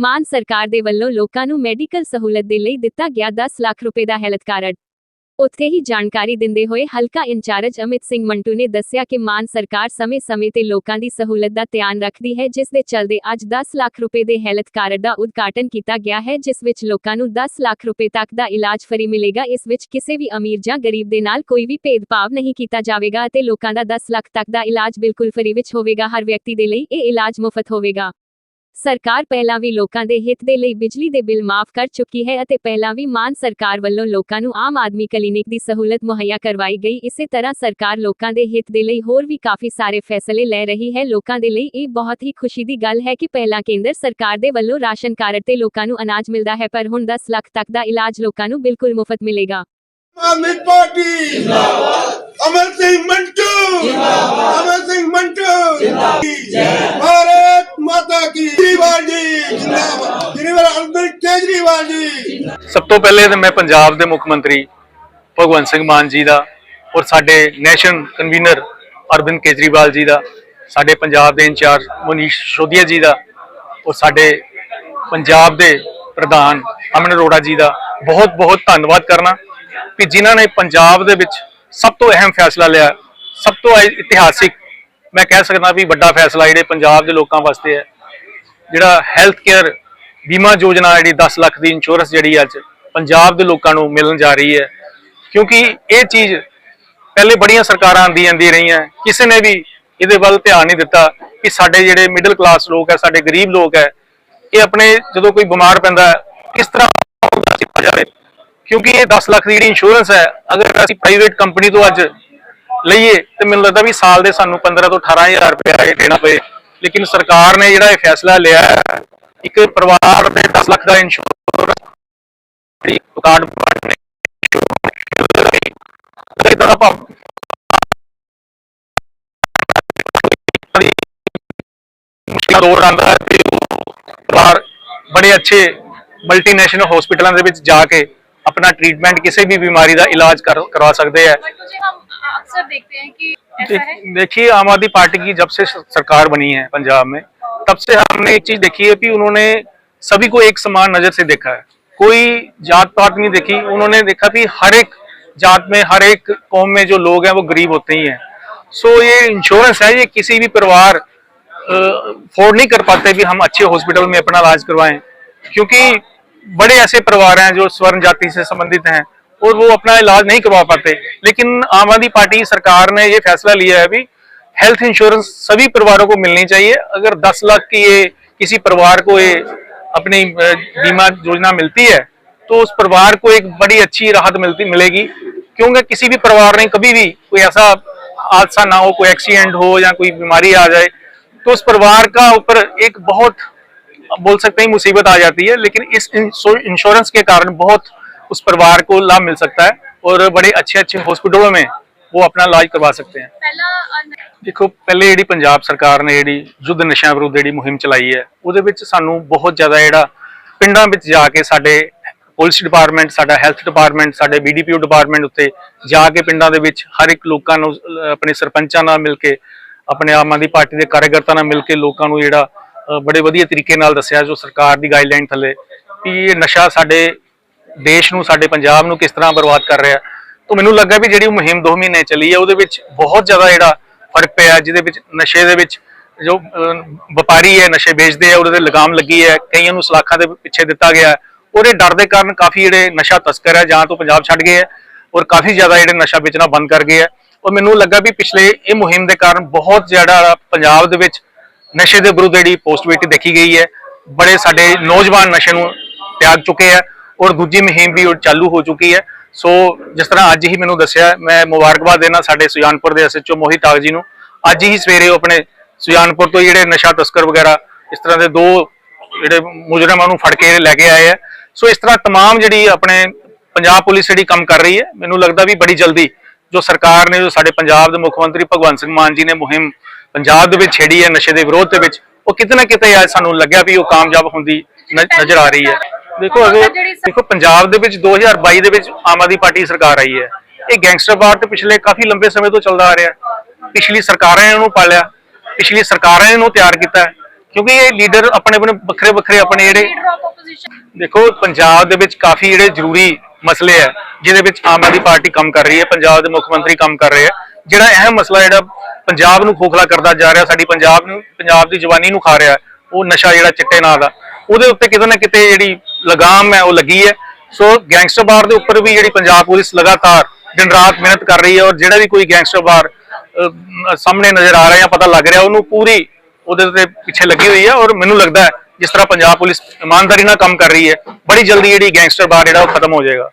ਮਾਨ ਸਰਕਾਰ ਦੇ ਵੱਲੋਂ ਲੋਕਾਂ ਨੂੰ ਮੈਡੀਕਲ ਸਹੂਲਤ ਦੇ ਲਈ ਦਿੱਤਾ ਗਿਆ 10 ਲੱਖ ਰੁਪਏ ਦਾ ਹੈਲਥ ਕਾਰਡ। ਉੱਥੇ ਹੀ ਜਾਣਕਾਰੀ ਦਿੰਦੇ ਹੋਏ ਹਲਕਾ ਇੰਚਾਰਜ ਅਮਿਤ ਸਿੰਘ ਮੰਟੂ ਨੇ ਦੱਸਿਆ ਕਿ ਮਾਨ ਸਰਕਾਰ ਸਮੇਂ-ਸਮੇਂ ਤੇ ਲੋਕਾਂ ਦੀ ਸਹੂਲਤ ਦਾ ਧਿਆਨ ਰੱਖਦੀ ਹੈ, ਜਿਸ ਦੇ ਚਲਦੇ ਅੱਜ 10 ਲੱਖ ਰੁਪਏ ਦੇ ਹੈਲਥ ਕਾਰਡ ਦਾ ਉਦਘਾਟਨ ਕੀਤਾ ਗਿਆ ਹੈ, ਜਿਸ ਵਿੱਚ ਲੋਕਾਂ ਨੂੰ 10 ਲੱਖ ਰੁਪਏ ਤੱਕ ਦਾ ਇਲਾਜ ਫਰੀ ਮਿਲੇਗਾ। ਇਸ ਵਿੱਚ ਕਿਸੇ ਵੀ ਅਮੀਰ ਜਾਂ ਗਰੀਬ ਦੇ ਨਾਲ ਕੋਈ ਵੀ ਭੇਦਭਾਵ ਨਹੀਂ ਕੀਤਾ ਜਾਵੇਗਾ ਅਤੇ ਲੋਕਾਂ ਦਾ 10 ਲੱਖ ਤੱਕ ਦਾ ਇਲਾਜ ਬਿਲਕੁਲ ਫਰੀ ਵਿੱਚ ਹੋਵੇਗਾ। ਹਰ ਵਿਅਕਤੀ ਦੇ ਲਈ ਇਹ ਇਲਾਜ ਮੁਫਤ ਹੋਵੇਗਾ। ਸਰਕਾਰ ਪਹਿਲਾਂ ਵੀ ਲੋਕਾਂ ਦੇ ਹਿੱਤ ਦੇ ਲਈ ਬਿਜਲੀ ਦੇ ਬਿੱਲ ਮਾਫ ਕਰ ਚੁੱਕੀ ਹੈ ਅਤੇ ਪਹਿਲਾਂ ਵੀ ਮਾਨ ਸਰਕਾਰ ਵੱਲੋਂ ਲੋਕਾਂ ਨੂੰ ਆਮ ਆਦਮੀ ਕਲੀਨਿਕ ਦੀ ਸਹੂਲਤ ਮੁਹੱਈਆ ਕਰਵਾਈ ਗਈ। ਇਸੇ ਤਰ੍ਹਾਂ ਸਰਕਾਰ ਲੋਕਾਂ ਦੇ ਹਿੱਤ ਦੇ ਲਈ ਹੋਰ ਵੀ ਕਾਫੀ ਸਾਰੇ ਫੈਸਲੇ ਲੈ ਰਹੀ ਹੈ। ਲੋਕਾਂ ਦੇ ਲਈ ਇਹ ਬਹੁਤ ਹੀ ਖੁਸ਼ੀ ਦੀ ਗੱਲ ਹੈ ਕਿ ਪਹਿਲਾਂ ਕੇਂਦਰ ਸਰਕਾਰ ਦੇ ਵੱਲੋਂ ਰਾਸ਼ਨ ਕਾਰਡ ਤੇ ਲੋਕਾਂ ਨੂੰ ਅਨਾਜ ਮਿਲਦਾ ਹੈ, ਪਰ ਹੁਣ 10 ਲੱਖ ਤੱਕ ਦਾ ਇਲਾਜ ਲੋਕਾਂ ਨੂੰ ਬਿਲਕੁਲ ਮੁਫਤ ਮਿਲੇਗਾ। ਆਦਮੀ ਪਾਰਟੀ ਜਿੰਦਾਬਾਦ। ਅਮਰ ਸਿੰਘ ਮੰਟੂ ਜਿੰਦਾਬਾਦ ਅਮਰ ਸਿੰਘ ਮੰਟੂ ਜਿੰਦਾਬਾਦ ਭਾਰਤ ਮਾਤਾ ਕੀ ਕੇਜਰੀਵਾਲ ਜੀ, ਜਿੰਦਾਬਾਦ। ਕੇਜਰੀਵਾਲ ਅਰਵਿੰਦ ਕੇਜਰੀਵਾਲ ਜੀ। ਸਭ ਤੋਂ ਪਹਿਲੇ ਤਾਂ ਮੈਂ ਪੰਜਾਬ ਦੇ ਮੁੱਖ ਮੰਤਰੀ ਭਗਵੰਤ ਸਿੰਘ ਮਾਨ ਜੀ ਦਾ ਔਰ ਸਾਡੇ ਨੈਸ਼ਨਲ ਕਨਵੀਨਰ ਅਰਵਿੰਦ ਕੇਜਰੀਵਾਲ ਜੀ ਦਾ, ਸਾਡੇ ਪੰਜਾਬ ਦੇ ਇੰਚਾਰਜ ਮਨੀਸ਼ ਸੋਧੀਆ ਜੀ ਦਾ ਔਰ ਸਾਡੇ ਪੰਜਾਬ ਦੇ ਪ੍ਰਧਾਨ ਅਮਨ ਅਰੋੜਾ ਜੀ ਦਾ ਬਹੁਤ ਬਹੁਤ ਧੰਨਵਾਦ ਕਰਨਾ ਕਿ ਜਿਨ੍ਹਾਂ ਨੇ ਪੰਜਾਬ ਦੇ ਵਿੱਚ ਸਭ ਤੋਂ ਅਹਿਮ ਫੈਸਲਾ ਲਿਆ, ਸਭ ਤੋਂ ਇਤਿਹਾਸਿਕ ਮੈਂ ਕਹਿ ਸਕਦਾ ਵੀ ਵੱਡਾ ਫੈਸਲਾ ਜਿਹੜੇ ਪੰਜਾਬ ਦੇ ਲੋਕਾਂ ਵਾਸਤੇ ਹੈ। ਜਿਹੜਾ ਹੈਲਥ ਕੇਅਰ ਬੀਮਾ ਯੋਜਨਾ ਜਿਹੜੀ 10 ਲੱਖ ਦੀ ਇੰਸ਼ੋਰੈਂਸ ਜਿਹੜੀ ਅੱਜ ਪੰਜਾਬ ਦੇ ਲੋਕਾਂ ਨੂੰ ਮਿਲਣ ਜਾ ਰਹੀ ਹੈ, ਕਿਉਂਕਿ ਇਹ ਚੀਜ਼ ਪਹਿਲੇ ਬੜੀਆਂ ਸਰਕਾਰਾਂ ਆਂਦੀਆਂ ਆਂਦੀ ਰਹੀਆਂ, ਕਿਸੇ ਨੇ ਵੀ ਇਹਦੇ ਵੱਲ ਧਿਆਨ ਨਹੀਂ ਦਿੱਤਾ ਕਿ ਸਾਡੇ ਜਿਹੜੇ ਮਿਡਲ ਕਲਾਸ ਲੋਕ ਹੈ, ਸਾਡੇ ਗਰੀਬ ਲੋਕ ਹੈ, ਇਹ ਆਪਣੇ ਜਦੋਂ ਕੋਈ ਬਿਮਾਰ ਪੈਂਦਾ ਕਿਸ ਤਰ੍ਹਾਂ ਉਹਦਾ ਕੀਤਾ ਜਾਵੇ? ਕਿਉਂਕਿ ਇਹ 10 ਲੱਖ ਦੀ ਜਿਹੜੀ ਇੰਸ਼ੋਰੈਂਸ ਹੈ, ਅਗਰ ਅਸੀਂ ਪ੍ਰਾਈਵੇਟ ਕੰਪਨੀ ਤੋਂ ਅੱਜ ਲਈਏ, ਤੇ ਮੈਨੂੰ ਲੱਗਦਾ ਵੀ ਸਾਲ ਦੇ ਸਾਨੂੰ 15 ਤੋਂ 18000 ਰੁਪਏ ਦੇਣਾ ਪਏ। ਲੇਕਿਨ ਸਰਕਾਰ ਨੇ ਜਿਹੜਾ ਇਹ ਫੈਸਲਾ ਲਿਆ ਹੈ, ਇੱਕ ਪਰਿਵਾਰ ਦੇ 10 ਲੱਖ ਦਾ ਇੰਸ਼ੋਰੈਂਸ ਜਿਹੜੀ ਕਾਰਡ ਬਣਨੇ ਇਦਾਂ ਦਾ ਭਾਵ ਮੁਸ਼ਕਿਲ ਦੌਰ ਆਂਦਾ ਹੈ ਤੇ ਉਹ ਪਰਿਵਾਰ ਬੜੇ ਅੱਛੇ ਮਲਟੀਨੈਸ਼ਨਲ ਹਸਪੀਟਲਾਂ ਦੇ ਵਿੱਚ ਜਾ ਕੇ ਆਪਣਾ ਟ੍ਰੀਟਮੈਂਟ ਕਿਸੇ ਵੀ ਬਿਮਾਰੀ ਦਾ ਇਲਾਜ ਕਰ- करवा सकते हैं मुझे हम अक्सर देखते हैं कि ऐसा है देख- देखिए आम आदमी पार्टी की जब से सरकार बनी है पंजाब में तब से हमने एक चीज़ देखी है कि उन्होंने सभी को एक समान नज़र से देखा है। कोई जात पात नहीं देखी। उन्होंने देखा कि हर एक जात में हर एक कौम में जो लोग हैं वो गरीब होते ही हैं। सो ये इंश्योरेंस है ये किसी भी परिवार अफोर्ड नहीं कर पाते कि हम अच्छे हॉस्पिटल में अपना इलाज करवाएँ। क्योंकि बड़े ऐसे परिवार हैं जो स्वर्ण जाति से संबंधित हैं। और वो अपना इलाज नहीं करवा पाते। लेकिन आम आदमी पार्टी सरकार ने ये फैसला लिया है अभी हेल्थ इंश्योरेंस सभी परिवारों को मिलनी चाहिए। अगर 10 लाख की ये किसी परिवार को ये अपनी बीमा योजना मिलती है तो उस परिवार को एक बड़ी अच्छी राहत मिलती, मिलेगी। क्योंकि किसी भी परिवार ने कभी भी कोई ऐसा हादसा ना हो, कोई एक्सीडेंट हो या कोई बीमारी आ जाए तो उस परिवार का ऊपर एक बहुत, बोल सकते हैं, मुसीबत आ जाती है। लेकिन इस इंश्योरेंस के कारण बहुत उस परिवार को लाभ मिल सकता है और बड़े अच्छे अच्छे हॉस्पिटलों में वो अपना इलाज करवा सकते हैं पहला अ, ਦੇਖੋ ਪਹਿਲੇ ਜਿਹੜੀ ਪੰਜਾਬ ਸਰਕਾਰ ਨੇ ਜਿਹੜੀ ਯੁੱਧ ਨਸ਼ਿਆਂ ਵਿਰੁੱਧ ਜਿਹੜੀ ਮੁਹਿੰਮ ਚਲਾਈ ਹੈ ਉਹਦੇ ਵਿੱਚ ਸਾਨੂੰ ਬਹੁਤ ਜ਼ਿਆਦਾ ਜਿਹੜਾ ਪਿੰਡਾਂ ਵਿੱਚ ਜਾ ਕੇ ਸਾਡੇ ਪੁਲਿਸ ਡਿਪਾਰਟਮੈਂਟ ਸਾਡਾ ਹੈਲਥ ਡਿਪਾਰਟਮੈਂਟ ਸਾਡੇ ਬੀਡੀਪੀਓ ਡਿਪਾਰਟਮੈਂਟ ਉੱਤੇ ਜਾ ਕੇ ਪਿੰਡਾਂ ਦੇ ਵਿੱਚ ਹਰ ਇੱਕ ਲੋਕਾਂ ਨੂੰ ਅਹ, ਆਪਣੇ ਸਰਪੰਚਾਂ ਨਾਲ ਮਿਲ ਕੇ ਆਪਣੇ ਆਮ ਆਦਮੀ ਪਾਰਟੀ ਦੇ ਕਾਰਜਕਰਤਾ ਨਾਲ ਮਿਲ ਕੇ ਲੋਕਾਂ ਨੂੰ ਜਿਹੜਾ ਅਹ, ਬੜੇ ਵਧੀਆ ਤਰੀਕੇ ਨਾਲ ਦੱਸਿਆ ਜੋ ਸਰਕਾਰ ਦੀ ਗਾਈਡਲਾਈਨ ਥੱਲੇ ਕਿ ਇਹ ਨਸ਼ਾ ਸਾਡੇ ਦੇਸ਼ ਨੂੰ, ਸਾਡੇ ਪੰਜਾਬ ਨੂੰ ਕਿਸ ਤਰ੍ਹਾਂ ਬਰਬਾਦ ਕਰ ਰਿਹਾ। ਤਾਂ ਮੈਨੂੰ ਲੱਗਾ ਵੀ ਜਿਹੜੀ ਮੁਹਿੰਮ 2 ਮਹੀਨੇ ਚੱਲੀ ਹੈ ਉਹਦੇ ਵਿੱਚ ਬਹੁਤ ਜ਼ਿਆਦਾ ਜਿਹੜਾ ਫ਼ਰਕ ਪਿਆ, ਜਿਹਦੇ ਵਿੱਚ ਨਸ਼ੇ ਦੇ ਵਿੱਚ ਜੋ ਵਪਾਰੀ ਹੈ, ਨਸ਼ੇ ਵੇਚਦੇ ਆ, ਉਹਦੇ ਤੇ ਲਗਾਮ ਲੱਗੀ ਹੈ, ਕਈਆਂ ਨੂੰ ਸਲਾਖਾਂ ਦੇ ਪਿੱਛੇ ਦਿੱਤਾ ਗਿਆ ਹੈ। ਉਹਦੇ ਡਰ ਦੇ ਕਾਰਨ ਕਾਫੀ ਜਿਹੜੇ ਨਸ਼ਾ ਤਸਕਰ ਹੈ, ਜਾਂ ਤੋਂ ਪੰਜਾਬ ਛੱਡ ਗਏ ਹੈ, ਔਰ ਕਾਫੀ ਜ਼ਿਆਦਾ ਜਿਹੜੇ ਨਸ਼ਾ ਵੇਚਣਾ ਬੰਦ ਕਰ ਗਏ ਹੈ। ਔਰ ਮੈਨੂੰ ਲੱਗਾ ਵੀ ਪਿਛਲੇ ਇਹ ਮੁਹਿੰਮ ਦੇ ਕਾਰਨ ਬਹੁਤ ਜ਼ਿਆਦਾ ਪੰਜਾਬ ਦੇ ਵਿੱਚ ਨਸ਼ੇ ਦੇ ਵਿਰੁੱਧ ਜਿਹੜੀ ਪੋਸਟਿਵਿਟੀ ਦੇਖੀ ਗਈ ਹੈ, ਬੜੇ ਸਾਡੇ ਨੌਜਵਾਨ ਨਸ਼ੇ ਨੂੰ ਤਿਆਗ ਚੁੱਕੇ ਹੈ। ਔਰ ਦੂਜੀ ਮੁਹਿੰਮ ਵੀ ਉਹ ਚਾਲੂ ਹੋ ਚੁੱਕੀ ਹੈ ਸੋ ਜਿਸ ਤਰ੍ਹਾਂ ਅੱਜ ਹੀ ਮੈਨੂੰ ਦੱਸਿਆ ਮੈਂ ਮੁਬਾਰਕਬਾਦ ਦੇਣਾ ਸਾਡੇ ਸੁਜਾਨਪੁਰ ਦੇ ਐਸਐਚਓ ਮੋਹਿਤ ਆਗ ਜੀ ਨੂੰ ਅੱਜ ਹੀ ਸਵੇਰੇ ਉਹ ਆਪਣੇ ਸੁਜਾਨਪੁਰ ਤੋਂ ਜਿਹੜੇ ਨਸ਼ਾ ਤਸਕਰ ਵਗੈਰਾ ਇਸ ਤਰ੍ਹਾਂ ਦੇ ਦੋ ਜਿਹੜੇ ਮੁਜਰਮਾਂ ਨੂੰ ਫੜ ਕੇ ਲੈ ਕੇ ਆਏ ਹੈ ਸੋ ਇਸ ਤਰ੍ਹਾਂ तमाम ਜਿਹੜੀ ਆਪਣੇ ਪੰਜਾਬ ਪੁਲਿਸ ਜਿਹੜੀ ਕੰਮ ਕਰ ਰਹੀ ਹੈ ਮੈਨੂੰ ਲੱਗਦਾ ਵੀ ਬੜੀ ਜਲਦੀ ਜੋ ਸਰਕਾਰ ਨੇ ਜੋ ਸਾਡੇ ਪੰਜਾਬ ਦੇ ਮੁੱਖ ਮੰਤਰੀ ਭਗਵੰਤ ਸਿੰਘ ਮਾਨ ਜੀ ਨੇ ਮੁਹਿੰਮ ਪੰਜਾਬ ਦੇ ਵਿੱਚ ਛੇੜੀ ਹੈ ਨਸ਼ੇ ਦੇ ਵਿਰੋਧ ਦੇ ਵਿੱਚ ਉਹ ਕਿਤੇ ਨਾ ਕਿਤੇ ਅੱਜ ਸਾਨੂੰ ਲੱਗਿਆ ਵੀ ਉਹ ਕਾਮਯਾਬ ਹੁੰਦੀ ਨ- ਨਜ਼ਰ ਆ ਰਹੀ ਹੈ ਦੇਖੋ ਹੁਣ ਅਗਰ ਦੇਖੋ ਪੰਜਾਬ ਦੇ ਵਿੱਚ 2022 ਦੇ ਵਿੱਚ ਆਮ ਆਦਮੀ ਪਾਰਟੀ ਸਰਕਾਰ ਆਈ ਹੈ। ਇਹ ਗੈਂਗਸਟਰਵਾਦ ਤੇ ਪਿਛਲੇ ਕਾਫੀ ਲੰਬੇ ਸਮੇਂ ਤੋਂ ਚੱਲਦਾ ਆ ਰਿਹਾ। ਪਿਛਲੀ ਸਰਕਾਰਾਂ ਨੇ ਇਹਨੂੰ ਪਾਲਿਆ। ਪਿਛਲੀ ਸਰਕਾਰਾਂ ਨੇ ਇਹਨੂੰ ਤਿਆਰ ਕੀਤਾ ਕਿਉਂਕਿ ਇਹ ਲੀਡਰ ਆਪਣੇ ਆਪਣੇ ਵੱਖਰੇ ਵੱਖਰੇ ਆਪਣੇ ਜਿਹੜੇ ਦੇਖੋ ਪੰਜਾਬ ਦੇ ਵਿੱਚ ਕਾਫੀ ਜਿਹੜੇ ਜ਼ਰੂਰੀ ਮਸਲੇ ਹੈ ਜਿਹਦੇ ਵਿੱਚ ਆਮ ਆਦਮੀ ਪਾਰਟੀ ਕੰਮ ਕਰ ਰਹੀ ਹੈ ਪੰਜਾਬ ਦੇ ਮੁੱਖ ਮੰਤਰੀ ਕੰਮ ਕਰ ਰਹੇ ਹੈ। ਜਿਹੜਾ ਅਹਿਮ ਮਸਲਾ ਜਿਹੜਾ ਪੰਜਾਬ ਨੂੰ ਖੋਖਲਾ ਕਰਦਾ ਜਾ ਰਿਹਾ ਸਾਡੀ ਪੰਜਾਬ ਨੂੰ ਪੰਜਾਬ ਦੀ ਜਵਾਨੀ ਨੂੰ ਖਾ ਰਿਹਾ ਉਹ ਨਸ਼ਾ ਜਿਹੜਾ ਚਿੱਟੇ ਨਾਂ ਦਾ ਉਹਦੇ ਉੱਤੇ ਕਿਤੇ ਨਾ ਕਿਤੇ ਜਿਹੜੀ ਲਗਾਮ ਹੈ, ਉਹ ਲੱਗੀ ਹੈ। ਸੋ ਗੈਂਗਸਟਰ ਬਾਰ ਦੇ ਉੱਪਰ ਵੀ ਜਿਹੜੀ ਪੰਜਾਬ ਪੁਲਿਸ ਲਗਾਤਾਰ ਦਿਨ ਰਾਤ ਮਿਹਨਤ ਕਰ ਰਹੀ ਹੈ ਔਰ ਜਿਹੜਾ ਵੀ ਕੋਈ ਗੈਂਗਸਟਰ ਬਾਰ ਸਾਹਮਣੇ ਨਜ਼ਰ ਆ ਰਿਹਾ ਜਾਂ ਪਤਾ ਲੱਗ ਰਿਹਾ, ਉਹਨੂੰ ਪੂਰੀ ਉਹਦੇ ਤੇ ਪਿੱਛੇ ਲੱਗੀ ਹੋਈ ਹੈ ਔਰ ਮੈਨੂੰ ਲੱਗਦਾ ਹੈ ਜਿਸ ਤਰ੍ਹਾਂ ਪੰਜਾਬ ਪੁਲਿਸ ਇਮਾਨਦਾਰੀ ਨਾਲ ਕੰਮ ਕਰ ਰਹੀ ਹੈ, ਬੜੀ ਜਲਦੀ ਜਿਹੜੀ ਗੈਂਗਸਟਰ ਬਾਰ ਜਿਹੜਾ ਉਹ ਖਤਮ ਹੋ ਜਾਏਗਾ।